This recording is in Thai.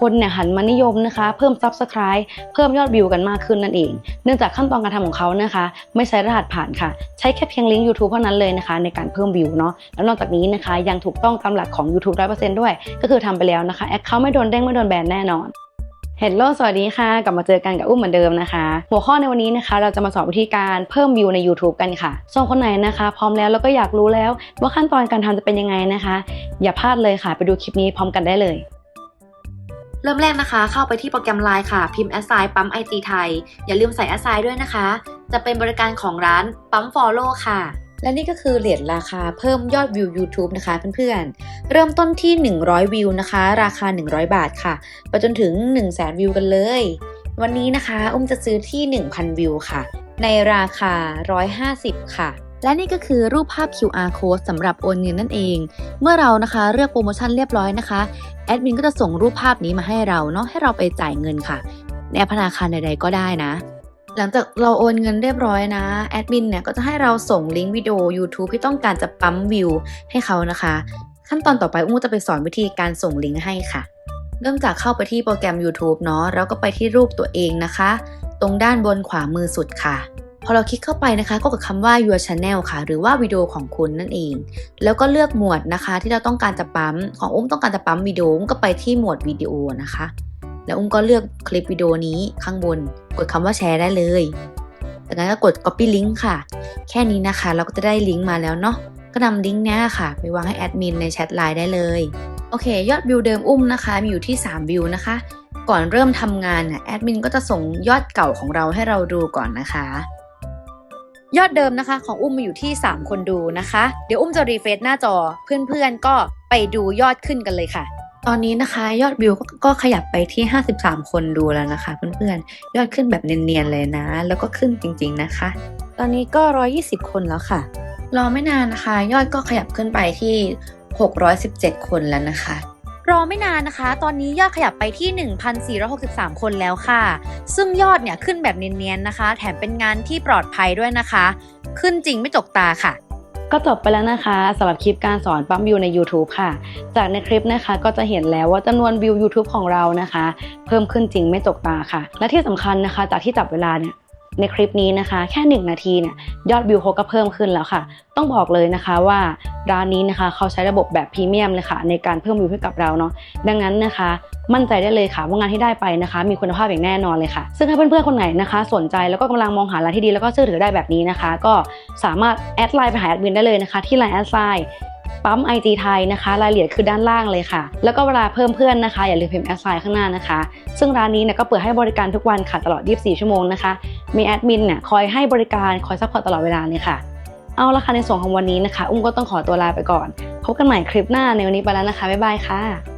คนเนี่ยหันมานิยมนะคะ เพิ่ม Subscribe เพิ่มยอดวิวกันมากขึ้นนั่นเอง เนื่องจากขั้นตอนการทำของเขานะคะ ไม่ใช้รหัสผ่านค่ะ ใช้แค่เพียงลิงก์ YouTube เท่านั้นเลยนะคะ ในการเพิ่มวิวเนาะแล้วนอกจากนี้นะคะ ยังถูกต้องตามหลักของ YouTube 100%ด้วย ก็คือทำไปแล้วนะคะแอคเคาท์ไม่โดนเด้งไม่โดนแบนแน่นอนเฮลโลสวัสดีค่ะ กลับมาเจอกันกับอุ้มเหมือนเดิมนะคะ หัวข้อในวันนี้นะคะ เราจะมาสอนวิธีการเพิ่มวิวใน YouTube กันค่ะส่วนคนไหนนะคะ พร้อมแล้วแล้วก็อยากรู้แล้ว ว่าขั้นตอนการทำจะเป็นยังไงนะคะ อย่าพลาดเลยค่ะ ไปดูคลิปนี้พร้อมกันได้เลย เริ่มแรกนะคะ เข้าไปที่โปรแกรม Line ค่ะ พิมพ์ assign ปั๊ม IG ไทย อย่าลืมใส่ assign ด้วยนะคะ จะเป็นบริการของร้านปั๊ม follow ค่ะ และนี่ก็คือเหรียญราคาเพิ่มยอดวิว YouTube นะคะเพื่อนๆ เริ่มต้นที่ 100 วิวนะคะ ราคา 100 บาทค่ะ ไปจนถึง 1 0 0 0 0แสนวิวกันเลย วันนี้นะคะอุ้มจะซื้อที่ 1,000 วิวค่ะ ในราคา 150 ค่ะและนี่ก็คือรูปภาพ QR code สำหรับโอนเงินนั่นเอง เมื่อเรานะคะเลือกโปรโมชั่นเรียบร้อยนะคะ แอดมินก็จะส่งรูปภาพนี้มาให้เราเนาะให้เราไปจ่ายเงินค่ะ ในแอปธนาคารใดๆก็ได้นะ หลังจากเราโอนเงินเรียบร้อยนะแอดมินเนี่ยก็จะให้เราส่งลิงก์วิดีโอ YouTube ที่ต้องการจะปั๊มวิวให้เขานะคะ ขั้นตอนต่อไปอุ้มจะไปสอนวิธีการส่งลิงก์ให้ค่ะ เริ่มจากเข้าไปที่โปรแกรม YouTube เนาะแล้วก็ไปที่รูปตัวเองนะคะ ตรงด้านบนขวามือสุดค่ะ พอเราคลิกเข้าไปนะคะก็กดคำว่า your channel ค่ะ หรือว่าวิดีโอของคุณนั่นเอง แล้วก็เลือกหมวดนะคะ ที่เราต้องการจะปั๊ม ของอุ้มต้องการจะปั๊มวิดีโออุ้มก็ไปที่หมวดวิดีโอนะคะ แล้วอุ้มก็เลือกคลิปวิดีโอนี้ข้างบน กดคำว่าแชร์ได้เลยจากนั้นก็กด copy link ค่ะ แค่นี้นะคะ เราก็จะได้ลิงก์มาแล้วเนาะก็นำลิงก์นี้ค่ะ ไปวางให้แอดมินในแชทไลน์ได้เลยโอเค ยอดวิวเดิมอุ้มนะคะ มีอยู่ที่ 3 วิวนะคะ ก่อนเริ่มทำงานน่ะแอดมินก็จะส่งยอดเก่าของเราให้เราดูก่อนนะคะ ยอดเดิมนะคะ ของอุ้มมีอยู่ที่ 3 คนดูนะคะ เดี๋ยวอุ้มจะรีเฟซหน้าจอเพื่อนๆก็ไปดูยอดขึ้นกันเลยค่ะ ตอนนี้นะคะยอดวิวก็ขยับไปที่ 53 คนดูแล้วนะคะ เพื่อนๆยอดขึ้นแบบเนียนๆเลยนะ แล้วก็ขึ้นจริงๆนะคะ ตอนนี้ก็ 120 คนแล้วค่ะ รอไม่นานนะคะ ยอดก็ขยับขึ้นไปที่ 617 คนแล้วนะคะ รอไม่นานนะคะ ตอนนี้ยอดขยับไปที่ 1,463 คนแล้วค่ะ ซึ่งยอดเนี่ยขึ้นแบบเนียนๆนะคะ แถมเป็นงานที่ปลอดภัยด้วยนะคะ ขึ้นจริงไม่จกตาค่ะก็จบไปแล้วนะคะสำหรับคลิปการสอนปั๊มวิวใน YouTube ค่ะ จากในคลิปนะคะก็จะเห็นแล้วว่าจำนวนวิว YouTube ของเรานะคะ เพิ่มขึ้นจริงไม่จกตาค่ะ และที่สำคัญนะคะ จากที่จับเวลาเนี่ย ในคลิปนี้นะคะ แค่ 1 นาทีเนี่ยยอดวิวเขาก็เพิ่มขึ้นแล้วค่ะ ต้องบอกเลยนะคะว่าร้านนี้นะคะเขาใช้ระบบแบบพรีเมียมเลยค่ะในการเพิ่มวิวให้กับเราเนาะดังนั้นนะคะ มั่นใจได้เลยค่ะว่างานที่ได้ไปนะคะ มีคุณภาพอย่างแน่นอนเลยค่ะ ซึ่งถ้าเพื่อนๆคนไหนนะคะ สนใจแล้วก็กำลังมองหาร้านที่ดีแล้วก็เชื่อถือได้แบบนี้นะคะ ก็สามารถแอดไลน์ไปหาแอดมินได้เลยนะคะ ที่ไลน์แอดไลน์ ปั๊ม IG ไทยนะคะ รายละเอียดคือด้านล่างเลยค่ะ แล้วก็เวลาเพิ่มเพื่อนนะคะ อย่าลืมพิมพ์แอดไลน์ข้างหน้านะคะ ซึ่งร้านนี้เนี่ยก็เปิดให้บริการทุกวันค่ะตลอด 24 ชั่วโมงนะคะ มีแอดมินเนี่ยคอยให้บริการคอยซัพพอร์ตตลอดเวลาเลยค่ะ เอาละค่ะในส่วนของวันนี้นะคะ อุ้มก็ต้องขอตัวลาไปก่อน พบกันใหม่คลิปหน้าในวันนี้ไปแล้วนะคะบ๊ายบายค่ะ